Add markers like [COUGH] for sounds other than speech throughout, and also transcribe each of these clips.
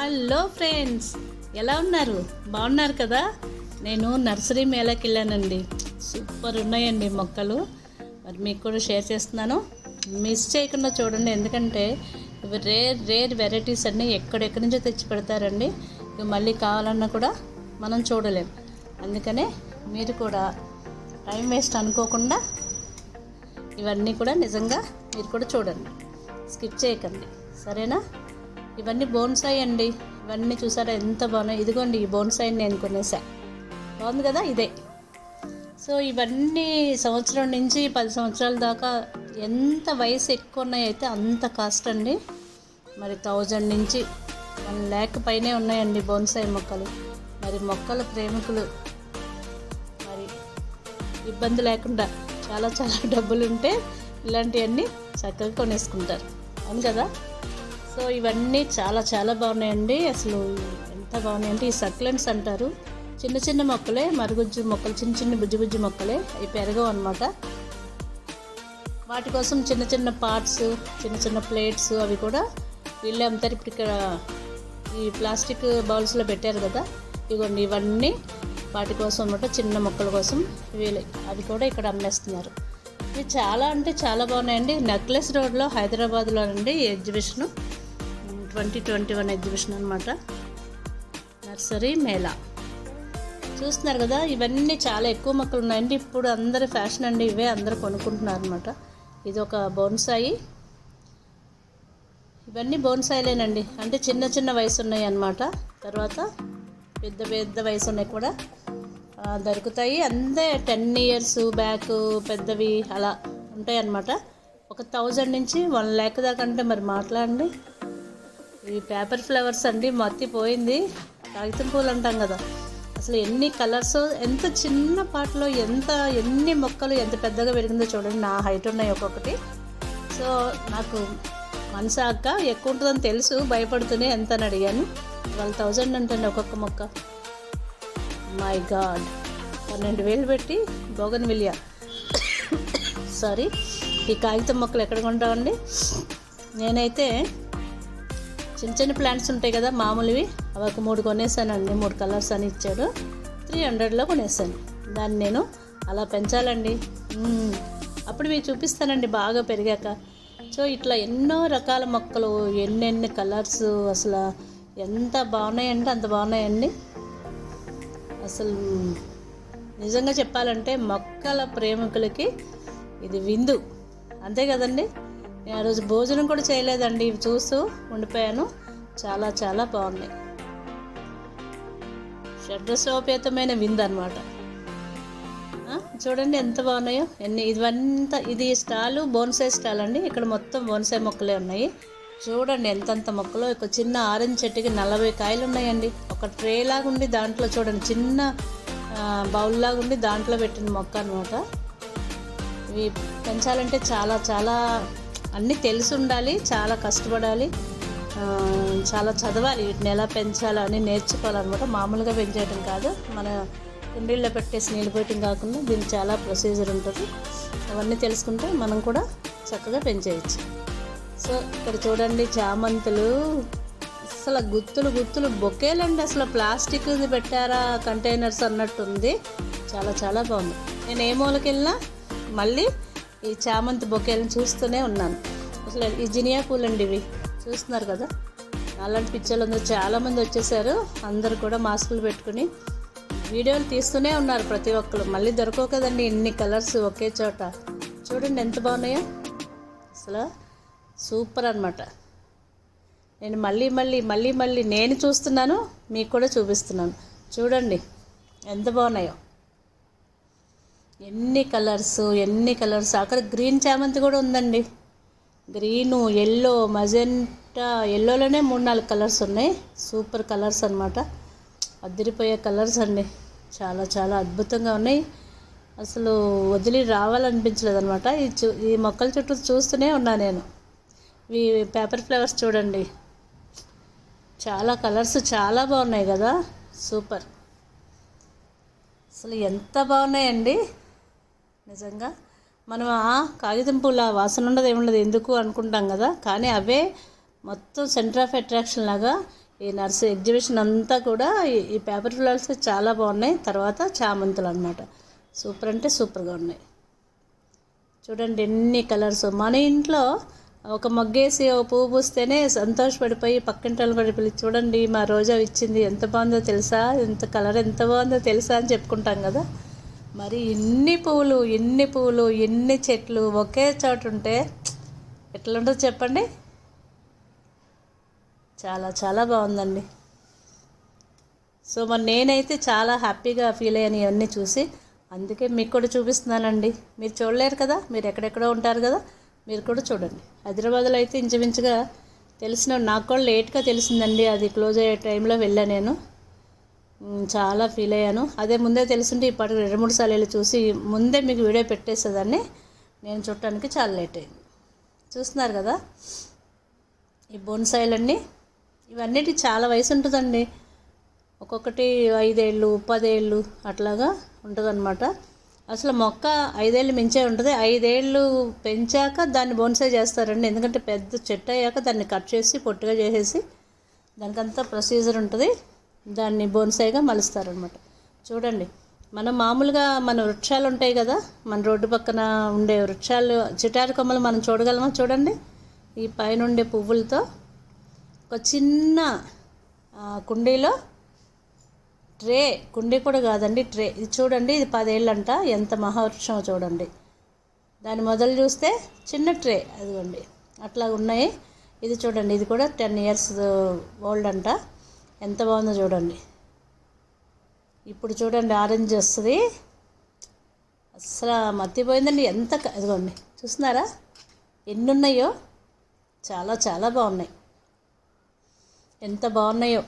Hello friends ఎలా ఉన్నారు? బాగున్నారు కదా? నేను నర్సరీ మేళకి వెళ్ళానండి. సూపర్ ఉన్నాయండి మొక్కలు. మరి మీకు కూడా షేర్ చేస్తున్నాను. మిస్ చేయకుండా చూడండి ఎందుకంటే ఇవి రేర్ రేర్ వెరైటీస్ అన్నీ ఎక్కడెక్కడి నుంచో తెచ్చి పెడతారండి. ఇవి మళ్ళీ కావాలన్నా కూడా మనం చూడలేం. అందుకనే మీరు కూడా టైం వేస్ట్ అనుకోకుండా ఇవన్నీ కూడా నిజంగా మీరు కూడా చూడండి. స్కిప్ చేయకండి. సరేనా? ఇవన్నీ బోన్సాయి అండి. ఇవన్నీ చూసారా ఎంత బాగున్నాయి. ఇదిగోండి ఈ బోన్సాయిని నేను కొనేసా. బాగుంది కదా ఇదే. సో ఇవన్నీ సంవత్సరం నుంచి పది సంవత్సరాల దాకా ఎంత వయసు ఎక్కువ ఉన్నాయి అయితే అంత కాస్ట్ అండి. మరి థౌజండ్ నుంచి వన్ ల్యాక్ పైనే ఉన్నాయండి బోన్సాయి మొక్కలు. మరి మొక్కల ప్రేమికులు. మరి ఇబ్బంది లేకుండా చాలా చాలా డబ్బులు ఉంటే ఇలాంటివన్నీ చక్కగా కొనేసుకుంటారు. అవును కదా? సో ఇవన్నీ చాలా చాలా బాగున్నాయండి. అసలు ఎంత బాగున్నాయంటే ఈ సక్లెంట్స్ అంటారు. చిన్న చిన్న మొక్కలే మరుగుజ్జు మొక్కలు చిన్న చిన్న బుజ్జి బుజ్జి మొక్కలే. అవి పెరగవు అనమాట వాటి కోసం చిన్న చిన్న పార్ట్స్ చిన్న చిన్న ప్లేట్స్ అవి కూడా వీళ్ళే అమ్ముతారు. ఇప్పుడు ఇక్కడ ఈ ప్లాస్టిక్ బౌల్స్లో పెట్టారు కదా ఇదిగోండి ఇవన్నీ వాటి కోసం అనమాట చిన్న మొక్కల కోసం వీళ్ళు. అవి కూడా ఇక్కడ అమ్మేస్తున్నారు. ఇవి చాలా అంటే చాలా బాగున్నాయండి. నెక్లెస్ రోడ్లో హైదరాబాద్లో అండి exhibition. Twenty twenty one exhibition అనమాట నర్సరీ మేళా. చూస్తున్నారు కదా ఇవన్నీ చాలా ఎక్కువ మొక్కలు ఉన్నాయండి. ఇప్పుడు అందరి ఫ్యాషన్ అండి ఇవే అందరూ కొనుక్కుంటున్నారు అనమాట ఇది ఒక బోన్సాయి. ఇవన్నీ బోన్సాయిలేనండి. అంటే చిన్న చిన్న వయసు ఉన్నాయి అన్నమాట. తర్వాత పెద్ద పెద్ద వయసు ఉన్నాయి కూడా దొరుకుతాయి. అంతే టెన్ ఇయర్స్ బ్యాక్ పెద్దవి అలా ఉంటాయి అన్నమాట ఒక థౌజండ్ నుంచి వన్ ల్యాక్ దాకా అంటే మరి మాట్లాడండి. ఈ పేపర్ ఫ్లవర్స్ అండి మత్తి పోయింది కాగితం పూలు అంటాం కదా. అసలు ఎన్ని కలర్స్ ఎంత చిన్న పాటలో ఎంత ఎన్ని మొక్కలు ఎంత పెద్దగా పెరిగిందో చూడండి. నా హైట్ ఉన్నాయి ఒక్కొక్కటి. సో నాకు మనసు అక్క ఎక్కువ ఉంటుందని తెలుసు భయపడుతూనే ఎంత అని అడిగాను. ట్వెల్వ్ థౌజండ్ అంటండి ఒక్కొక్క మొక్క. My god. పన్నెండు వేలు పెట్టి బోగన్ విలియా సారీ ఈ కాగితం మొక్కలు ఎక్కడ కొంటామండి? నేనైతే చిన్న చిన్న ప్లాంట్స్ ఉంటాయి కదా మామూలువి. అవి ఒక మూడు కొనేసానండి మూడు కలర్స్ అని ఇచ్చాడు త్రీ హండ్రెడ్లో కొనేసాను. దాన్ని నేను అలా పెంచాలండి. అప్పుడు మీకు చూపిస్తానండి బాగా పెరిగాక. సో ఇట్లా ఎన్నో రకాల మొక్కలు ఎన్నెన్ని కలర్స్ అసలు ఎంత బాగున్నాయంటే అంత బాగున్నాయండి. అసలు నిజంగా చెప్పాలంటే మొక్కల ప్రేమికులకి ఇది విందు. అంతే కదండి? నేను ఆ రోజు భోజనం కూడా చేయలేదండి. ఇవి చూస్తూ ఉండిపోయాను. చాలా చాలా బాగున్నాయి షడ్రసోపేతమైన వింద్ అనమాట చూడండి ఎంత బాగున్నాయో. ఎన్ని ఇవంతా ఇది స్టాలు బోన్సాయి స్టాల్ అండి. ఇక్కడ మొత్తం బోన్సాయి మొక్కలే ఉన్నాయి. చూడండి ఎంతంత మొక్కలు. ఒక చిన్న ఆరెంజ్ చెట్టుకి నలభై కాయలు ఉన్నాయండి. ఒక ట్రే లాగా ఉండి దాంట్లో చూడండి. చిన్న బౌల్ లాగా ఉండి దాంట్లో పెట్టిన మొక్క అనమాట ఇవి పెంచాలంటే చాలా చాలా అన్నీ తెలిసి ఉండాలి చాలా కష్టపడాలి చాలా చదవాలి వీటిని ఎలా పెంచాలో అని నేర్చుకోవాలన్నమాట. మామూలుగా పెంచేయటం కాదు మన కుండీల్లో పెట్టేసి నీళ్ళు పోయటం కాకుండా దీనికి చాలా ప్రొసీజర్ ఉంటుంది. అవన్నీ తెలుసుకుంటే మనం కూడా చక్కగా పెంచేయచ్చు. సో ఇక్కడ చూడండి చామంతులు అసలు గుత్తులు గుత్తులు బొకేలండి. అసలు ప్లాస్టిక్ పెట్టారా కంటైనర్స్ అన్నట్టుంది. చాలా చాలా బాగుంది. నేను ఏ మూలకి వెళ్ళినా మళ్ళీ ఈ చామంతి బొకేలను చూస్తూనే ఉన్నాను. అసలు ఈ జినియా పూలండి ఇవి. చూస్తున్నారు కదా? అలాంటి పిక్చర్లు అందరూ చాలామంది వచ్చేసారు. అందరు కూడా మాస్కులు పెట్టుకుని వీడియోలు తీస్తూనే ఉన్నారు ప్రతి ఒక్కరు. మళ్ళీ దొరకవు కదండి ఇన్ని కలర్స్ ఒకే చోట. చూడండి ఎంత బాగున్నాయో. అసలు సూపర్ అనమాట నేను మళ్ళీ మళ్ళీ మళ్ళీ మళ్ళీ నేను చూస్తున్నాను మీకు కూడా చూపిస్తున్నాను. చూడండి ఎంత బాగున్నాయో. ఎన్ని కలర్స్ ఎన్ని కలర్స్. అక్కడ గ్రీన్ చామంతి కూడా ఉందండి. గ్రీను ఎల్లో మజెంటా ఎల్లోలోనే మూడు నాలుగు కలర్స్ ఉన్నాయి. సూపర్ కలర్స్ అనమాట అదిరిపోయే కలర్స్ అండి. చాలా చాలా అద్భుతంగా ఉన్నాయి. అసలు వదిలి రావాలనిపించలేదు అనమాట ఈ చూ ఈ మొక్కల చుట్టూ చూస్తూనే ఉన్నా నేను. ఈ పేపర్ ఫ్లవర్స్ చూడండి. చాలా కలర్స్ చాలా బాగున్నాయి కదా. సూపర్. అసలు ఎంత బాగున్నాయండి. నిజంగా. మనం ఆ కాగితం పూల వాసన ఉండదు ఏముండదు ఎందుకు అనుకుంటాం కదా. కానీ అవే మొత్తం సెంటర్ ఆఫ్ అట్రాక్షన్ లాగా ఈ నర్సరీ ఎగ్జిబిషన్ అంతా కూడా ఈ- పేపర్ ఫ్లవర్స్ చాలా బాగున్నాయి. తర్వాత చామంతులు అనమాట సూపర్ అంటే సూపర్గా ఉన్నాయి. చూడండి ఎన్ని కలర్స్ మన ఇంట్లో ఒక మొగ్గేసి ఒక పువ్వు పూస్తేనే సంతోషపడిపోయి పక్కింటి వాళ్ళు పడి పిలిచి చూడండి మా రోజా ఇచ్చింది ఎంత బాగుందో తెలుసా? ఎంత కలర్ ఎంత బాగుందో తెలుసా? అని చెప్పుకుంటాం కదా. మరి ఎన్ని పువ్వులు ఎన్ని పువ్వులు ఎన్ని చెట్లు ఒకే చోట ఉంటే ఎట్లుంటుంది చెప్పండి. చాలా చాలా బాగుందండి. సో మరి నేనైతే చాలా హ్యాపీగా ఫీల్ అయ్యాను ఇవన్నీ చూసి. అందుకే మీకు కూడా చూపిస్తున్నానండి. మీరు చూడలేరు కదా మీరు ఎక్కడెక్కడో ఉంటారు కదా మీరు కూడా చూడండి. హైదరాబాద్లో అయితే ఇంచుమించుగా తెలిసిన నాకు కూడా లేట్గా తెలిసిందండి. అది క్లోజ్ అయ్యే టైంలో వెళ్ళాను నేను. చాలా ఫీల్ అయ్యాను. అదే ముందే తెలుసుంటే ఇప్పటికి రెండు మూడు సార్లు వెళ్ళి చూసి ముందే మీకు వీడియో పెట్టేసేదాన్ని. నేను చూడటానికి చాలా లేట్ అయింది. చూస్తున్నారు కదా? ఈ బోన్సాయిలన్నీ ఇవన్నిటి చాలా వయసు ఉంటుందండి. ఒక్కొక్కటి ఐదేళ్ళు పదేళ్ళు అట్లాగా ఉంటుందన్నమాట. అసలు మొక్క ఐదేళ్ళు మించే ఉంటుంది. ఐదేళ్ళు పెంచాక దాన్ని బోన్సాయి చేస్తారండి. ఎందుకంటే పెద్ద చెట్టు అయ్యాక దాన్ని కట్ చేసి పొట్టుగా చేసేసి దానికంతా ప్రొసీజర్ ఉంటుంది. దాన్ని బోన్సాయిగా మలుస్తారనమాట చూడండి మనం మామూలుగా మన వృక్షాలు ఉంటాయి కదా మన రోడ్డు పక్కన ఉండే వృక్షాలు చిటారు కొమ్మలు మనం చూడగలమా? చూడండి ఈ పైన ఉండే పువ్వులతో ఒక చిన్న కుండీలో ట్రే కుండీ కూడా కాదండి ట్రే. ఇది చూడండి ఇది పదేళ్ళంట ఎంత మహావృక్షం చూడండి. దాని మొదలు చూస్తే చిన్న ట్రే అదిగోండి. అట్లా ఉన్నాయి ఇది చూడండి ఇది కూడా టెన్ ఇయర్స్ ఓల్డ్ అంట. ఎంత బాగుందో చూడండి. ఇప్పుడు చూడండి ఆరెంజ్ వస్తుంది. అసలు మర్చిపోయిందండి ఎంత ఇదిగోండి చూస్తున్నారా? ఎన్ని ఉన్నాయో చాలా చాలా బాగున్నాయి. ఎంత బాగున్నాయో?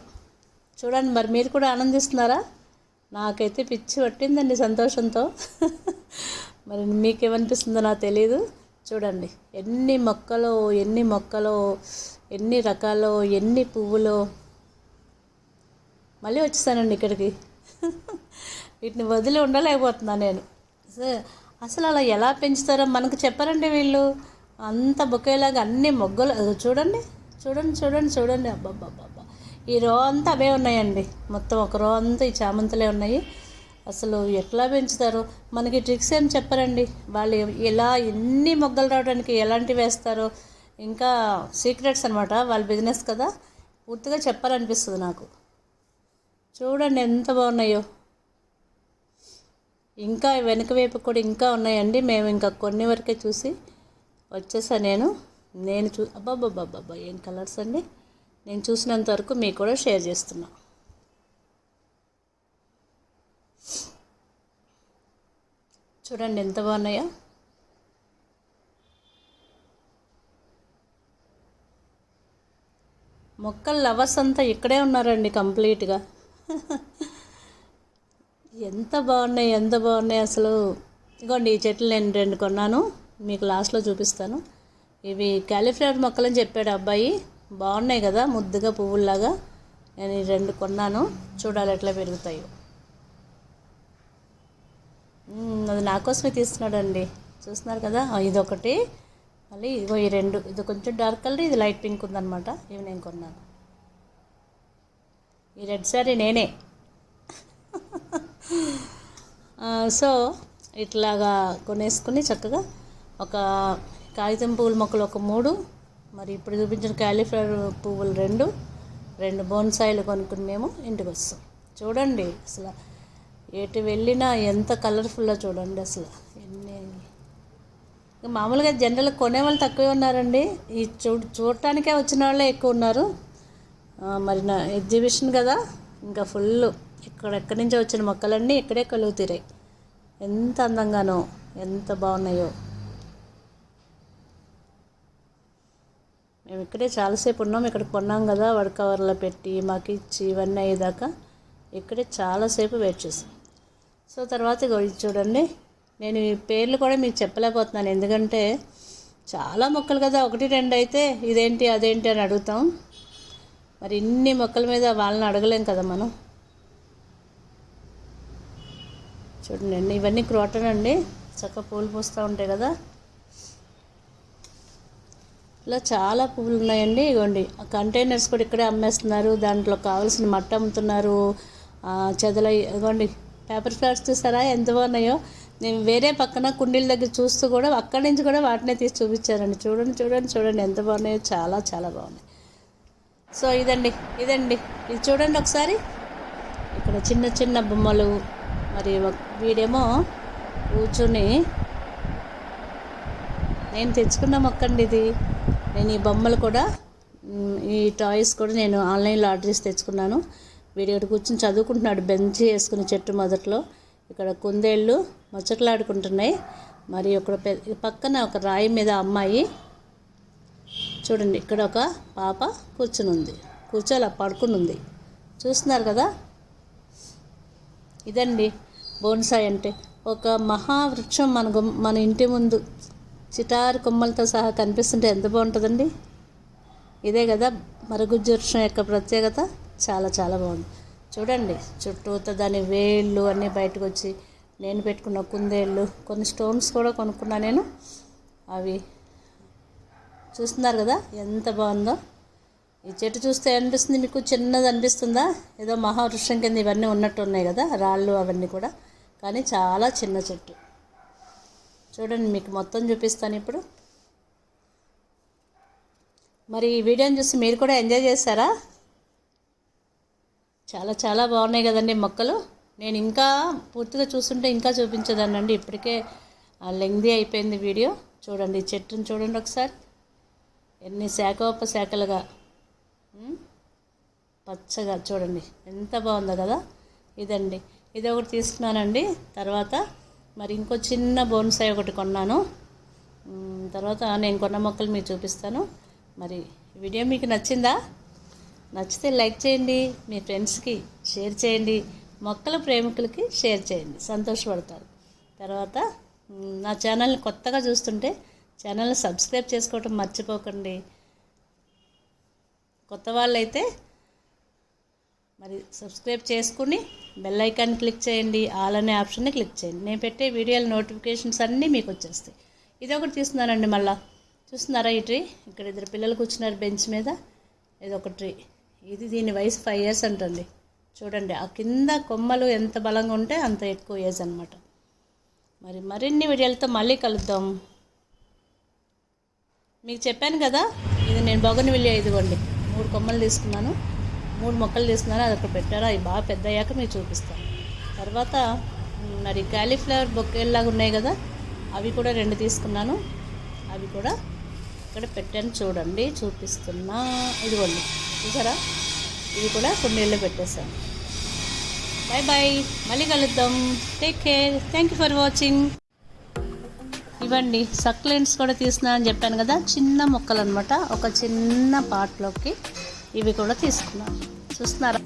చూడండి మరి మీరు కూడా ఆనందిస్తున్నారా? నాకైతే పిచ్చి పట్టిందండి సంతోషంతో. [LAUGHS] మరి మీకేమనిపిస్తుందో నాకు తెలియదు చూడండి ఎన్ని మొక్కలో ఎన్ని మొక్కలో ఎన్ని రకాలు ఎన్ని పువ్వులో మళ్ళీ వచ్చేసానండి ఇక్కడికి. వీటిని వదిలి ఉండలేకపోతున్నా నేను. అసలు అలా ఎలా పెంచుతారో మనకు చెప్పారండి వీళ్ళు. అంత బొకేలాగా అన్ని మొగ్గలు చూడండి చూడండి చూడండి చూడండి. అబ్బాబ్బాబ్బా ఈ రో అంతా అవే ఉన్నాయండి. మొత్తం ఒక రో అంతా ఈ చామంతులే ఉన్నాయి. అసలు ఎట్లా పెంచుతారు? మనకి ట్రిక్స్ ఏం చెప్పరండి? వాళ్ళు ఎలా ఎన్ని మొగ్గలు రావడానికి ఎలాంటివి వేస్తారో? ఇంకా సీక్రెట్స్ అనమాట వాళ్ళ బిజినెస్ కదా. పూర్తిగా చెప్పాలనిపిస్తుంది నాకు. చూడండి ఎంత బాగున్నాయో. ఇంకా వెనుక వైపు కూడా ఇంకా ఉన్నాయండి. మేము ఇంకా కొన్ని వరకే చూసి వచ్చేసా నేను. నేను చూ అబ్బాబ్బాబ్బాబ్బా ఏం కలర్స్ అండి? నేను చూసినంత వరకు మీకు కూడా షేర్ చేస్తున్నా. చూడండి ఎంత బాగున్నాయో. మొక్కల లవర్స్ అంతా ఇక్కడే ఉన్నారండి కంప్లీట్గా. ఎంత బాగున్నాయి ఎంత బాగున్నాయి అసలు? ఇగోండి ఈ చెట్లు నేను రెండు కొన్నాను మీకు లాస్ట్లో చూపిస్తాను. ఇవి క్యాలీఫ్లవర్ మొక్కలని చెప్పాడు అబ్బాయి. బాగున్నాయి కదా ముద్దుగా పువ్వుల్లాగా. నేను ఈ రెండు కొన్నాను. చూడాలి ఎట్లా పెరుగుతాయో. అది నా కోసమే తీస్తున్నాడండి. చూస్తున్నారు కదా ఇదొకటి. మళ్ళీ ఇదిగో ఈ రెండు. ఇది కొంచెం డార్క్ కలర్ ఇది లైట్ పింక్ ఉందన్నమాట. ఇవి నేను కొన్నాను. ఈ రెడ్ సారీ నేనే. సో ఇట్లాగా కొనేసుకుని చక్కగా ఒక కాగితం పువ్వుల మొక్కలు ఒక మూడు మరి ఇప్పుడు చూపించిన క్యాలీఫ్లవర్ పువ్వులు రెండు రెండు బోన్సాయిలు కొనుక్కుని మేము ఇంటికి వస్తాం చూడండి అసలు ఎటు వెళ్ళినా ఎంత కలర్ఫుల్లో చూడండి అసలు ఎన్ని. మామూలుగా మామూలుగా కొనే కొనేవాళ్ళు తక్కువే ఉన్నారండి. ఈ చూ చూడటానికే వచ్చిన వాళ్ళే ఎక్కువ ఉన్నారు. మరి నా ఎగ్జిబిషన్ కదా ఇంకా ఫుల్ ఇక్కడెక్కడి నుంచో వచ్చిన మొక్కలన్నీ ఇక్కడే కలుగుతాయి ఎంత అందంగానో ఎంత బాగున్నాయో. మేము ఇక్కడే చాలాసేపు ఉన్నాం ఇక్కడ కొన్నాం కదా వడ కవర్లో పెట్టి మాకు ఇచ్చి ఇవన్నీ అయ్యేదాకా ఇక్కడే చాలాసేపు వెయిట్ చేసాం. సో తర్వాత ఇది చూడండి నేను ఈ పేర్లు కూడా మీకు చెప్పలేకపోతున్నాను ఎందుకంటే చాలా మొక్కలు కదా ఒకటి రెండు అయితే ఇదేంటి అదేంటి అని అడుగుతాం. మరి ఇన్ని మొక్కల మీద వాళ్ళని అడగలేం కదా మనం? చూడండి ఇవన్నీ క్రోటన్ అండి. చక్కగా పూలు పూస్తూ ఉంటాయి కదా. ఇలా చాలా పువ్వులు ఉన్నాయండి. ఇగోండి కంటైనర్స్ కూడా ఇక్కడే అమ్మేస్తున్నారు. దాంట్లో కావాల్సిన మట్ట అమ్ముతున్నారు. చెదల ఇగోండి పేపర్ ఫ్లవర్స్ చూసారా? ఎంత బాగున్నాయో. నేను వేరే పక్కన కుండీల దగ్గర చూస్తూ కూడా అక్కడి నుంచి కూడా వాటినే తీసి చూపించారండి. చూడండి చూడండి చూడండి ఎంత బాగున్నాయో. చాలా చాలా బాగున్నాయి. సో ఇదండి ఇదండి. ఇది చూడండి ఒకసారి. ఇక్కడ చిన్న చిన్న బొమ్మలు మరి వీడేమో కూర్చుని నేను తెచ్చుకున్న మొక్కండి ఇది. నేను ఈ బొమ్మలు కూడా ఈ టాయ్స్ కూడా నేను ఆన్లైన్లో ఆర్డర్ చేసి తెచ్చుకున్నాను. వీడి ఇక్కడ కూర్చొని చదువుకుంటున్నాడు బెంచ్ వేసుకుని చెట్టు మొదట్లో. ఇక్కడ కుందేళ్ళు ముచ్చట్లాడుకుంటున్నాయి. మరి ఒక పక్కన ఒక రాయి మీద అమ్మాయి చూడండి ఇక్కడ ఒక పాప కూర్చుని ఉంది కూర్చోలా పడుకుని ఉంది చూస్తున్నారు కదా? ఇదండి బోన్సాయ్ అంటే. ఒక మహావృక్షం మన మన ఇంటి ముందు చిటారు కొమ్మలతో సహా కనిపిస్తుంటే ఎంత బాగుంటుందండి? ఇదే కదా మరుగుజ్జు వృక్షం యొక్క ప్రత్యేకత. చాలా చాలా బాగుంది. చూడండి చుట్టూతో దాని వేళ్ళు అన్నీ బయటకు వచ్చి నేను పెట్టుకున్న కుందేళ్ళు కొన్ని స్టోన్స్ కూడా కొనుక్కున్నా నేను. అవి చూస్తున్నారు కదా? ఎంత బాగుందో. ఈ చెట్టు చూస్తే అనిపిస్తుంది మీకు చిన్నది అనిపిస్తుందా? ఏదో మహావృక్షం కింద ఇవన్నీ ఉన్నట్టు ఉన్నాయి కదా రాళ్ళు అవన్నీ కూడా. కానీ చాలా చిన్న చెట్టు. చూడండి మీకు మొత్తం చూపిస్తాను ఇప్పుడు. మరి ఈ వీడియోని చూసి మీరు కూడా ఎంజాయ్ చేస్తారా చాలా చాలా బాగున్నాయి కదండి మొక్కలు. నేను ఇంకా పూర్తిగా చూస్తుంటే ఇంకా చూపించదానండి. ఇప్పటికే లెంగ్దీ అయిపోయింది వీడియో. చూడండి ఈ చెట్టును చూడండి ఒకసారి. ఎన్ని శాఖోప శాఖలుగా? పచ్చగా చూడండి. ఎంత బాగుందో కదా? ఇదండి. ఇది ఒకటి తీసుకున్నానండి. తర్వాత మరి ఇంకో చిన్న బోన్సాయి ఒకటి కొన్నాను. తర్వాత నేను కొన్న మొక్కలు మీకు చూపిస్తాను. మరి వీడియో మీకు నచ్చిందా? నచ్చితే లైక్ చేయండి మీ ఫ్రెండ్స్కి షేర్ చేయండి మొక్కల ప్రేమికులకి షేర్ చేయండి. సంతోషపడతారు. తర్వాత నా ఛానల్ని కొత్తగా చూస్తుంటే ఛానల్ని సబ్స్క్రైబ్ చేసుకోవటం మర్చిపోకండి. కొత్త వాళ్ళైతే మరి సబ్స్క్రైబ్ చేసుకుని బెల్ ఐకాన్ క్లిక్ చేయండి ఆల్ అనే ఆప్షన్ని క్లిక్ చేయండి. నేను పెట్టే వీడియోల నోటిఫికేషన్స్ అన్నీ మీకు వచ్చేస్తాయి. ఇది ఒకటి తీస్తున్నానండి మళ్ళా. చూస్తున్నారా ఈ ట్రీ? ఇక్కడ ఇద్దరు పిల్లలు కూర్చున్నారు బెంచ్ మీద. ఇది ఒక ట్రీ. ఇది దీని వయసు ఫైవ్ ఇయర్స్ అంటండి. చూడండి ఆ కింద కొమ్మలు ఎంత బలంగా ఉంటే అంత ఎక్కువ ఏజ్ అనమాట మరి మరిన్ని వీడియోలతో మళ్ళీ కలుద్దాం. మీకు చెప్పాను కదా ఇది నేను బొగన్విల్లియా ఇదిగోండి. మూడు కొమ్మలు తీసుకున్నాను. మూడు మొక్కలు తీసుకున్నాను. అది అక్కడ పెట్టారు. అవి బాగా పెద్ద అయ్యాక మీకు చూపిస్తాను. తర్వాత మరి క్యాలీఫ్లవర్ బొక్కేలాగా ఉన్నాయి కదా అవి కూడా రెండు తీసుకున్నాను. అవి కూడా ఇక్కడ పెట్టాను. చూడండి చూపిస్తున్నా. ఇదిగోండి చూసారా? ఇవి కూడా కొన్నేళ్ళు పెట్టేశాను. బాయ్ బాయ్ మళ్ళీ కలుద్దాం. Take care. Thank you for watching. ఇవ్వండి. సక్లెంట్స్ కూడా తీసుకున్నానని చెప్పాను కదా చిన్న మొక్కలు అనమాట ఒక చిన్న పాట్లోకి ఇవి కూడా తీసుకున్నాను. చూస్తున్నారా?